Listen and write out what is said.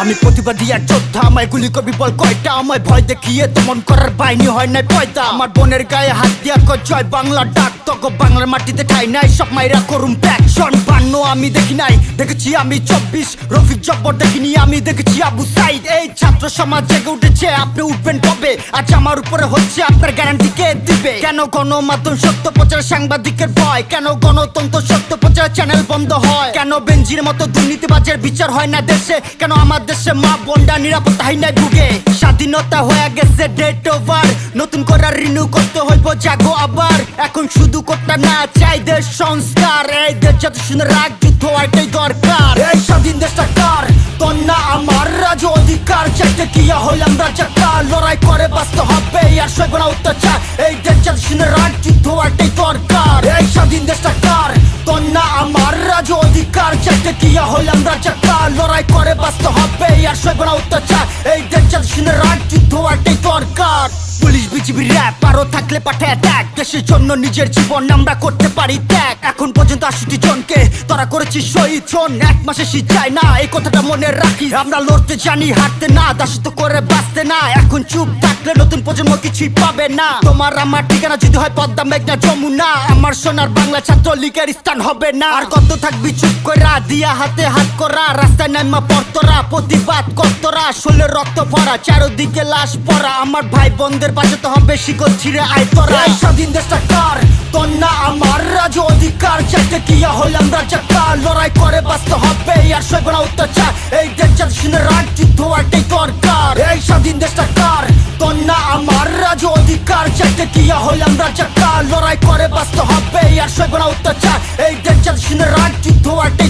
আমি প্রতিবাদী এক যোদ্ধা, আমায় গুলি কবি বল কয়টা? আমায় ভয় দেখিয়ে দমন করার বাইনি হয় নাই পয়দা। আমার বোনের গায়ে হাত দিয়া জয় বাংলা ডাক তক বাংলার মাটিতে ঠাই নাই, সব মাইরা করুন ব্যাক আমি দেখি নাই। দেখেছি আমি চব্বিশ, রফিক জব্বর দেখিনি, আমি দেখেছি আবু এই ছাত্র সমাজ জেগে উঠেছে, আপনি উঠবেন কবে? আজ আমার উপরে হচ্ছে আপনার গ্যারান্টি কে দিবে? কেন গণমাধ্যম সত্য প্রচার সাংবাদিকের ভয়? কেন গণতন্ত্র সত্য প্রচার চ্যানেল বন্ধ হয়? কেন বেঞ্জির মতো দুর্নীতিবাজের বিচার হয় না দেশে? কেন আমার দেশে মা নিরাপত্তাহীন নাই ভুগে? স্বাধীনতা হয়ে গেছে ডেট ওভার নতুন করে রিনিউ করতে হইব, জাগো আবার। এখন শুধু করতে না চাই দেশ সংস্কার। এই দেশ শুনে রাখ যুদ্ধ এটাই দরকার। এই স্বাধীন দেশটা কার? না আমার রাজ অধিকার চাইতে কিয়া হইলাম রাজাকার লড়াই করে বাঁচতে হবে, আর সইব না অত্যাচার। এই দেশ শুনে রাখ যুদ্ধ এটাই দরকার। এই স্বাধীন দেশটা কার? না আমার রাজ অধিকার চাইতে কিয়া হইলাম রাজাকার লড়াই করে বাঁচতে হবে, আর সইব না অত্যাচার। এই দেশ শুনে রাখ যুদ্ধ এটাই দরকার। পুলিশ, বিজিবি র্যাপ আরও থাকলে পাঠায় ত্যাগ দেশের জন্য নিজের জীবন আমরা করতে পারি ত্যাগ। এখন পর্যন্ত আশিটি জনকে তারা করেছি শহীদ। শোন, এক মাসে শীত যায় না, এই কথাটা মনে রাখি আমরা লড়তে জানি হাঁটতে না, দাসত্ব করে বাঁচতে না। এখন চুপ থাকলে নতুন প্রজন্ম কিছুই পাবে না। তোমার আমার ঠিকানা যদি হয় পদ্মা মেঘনা যমুনা, আমার সোনার বাংলা ছাত্র লীগের স্থান হবে না। আর কত থাকবি চুপ করা দিয়া হাতে হাত করা, রাস্তায় নামা পড়তরা প্রতিবাদ করতরা শোলে রক্ত ভরা চারোদিকে লাশ পরা আমার ভাই বোনদের বাঁচাতে হবে শিকল ছিঁড়ে আয় তোরা। স্বাধীন দেশটা কার? না আমার, রাজ অধিকার, চাইতে কিয়া হইলাম রাজাকার লড়াই করে বাঁচতে হবে, আর সইব না অত্যাচার। এই অধিকার চাইতে কিয়া হইলাম রাজাকার লড়াই করে বাঁচতে হবে, আর সে না অত্যাচার। এই ডেঞ্জার শুনে রাখ যুদ্ধ দরকার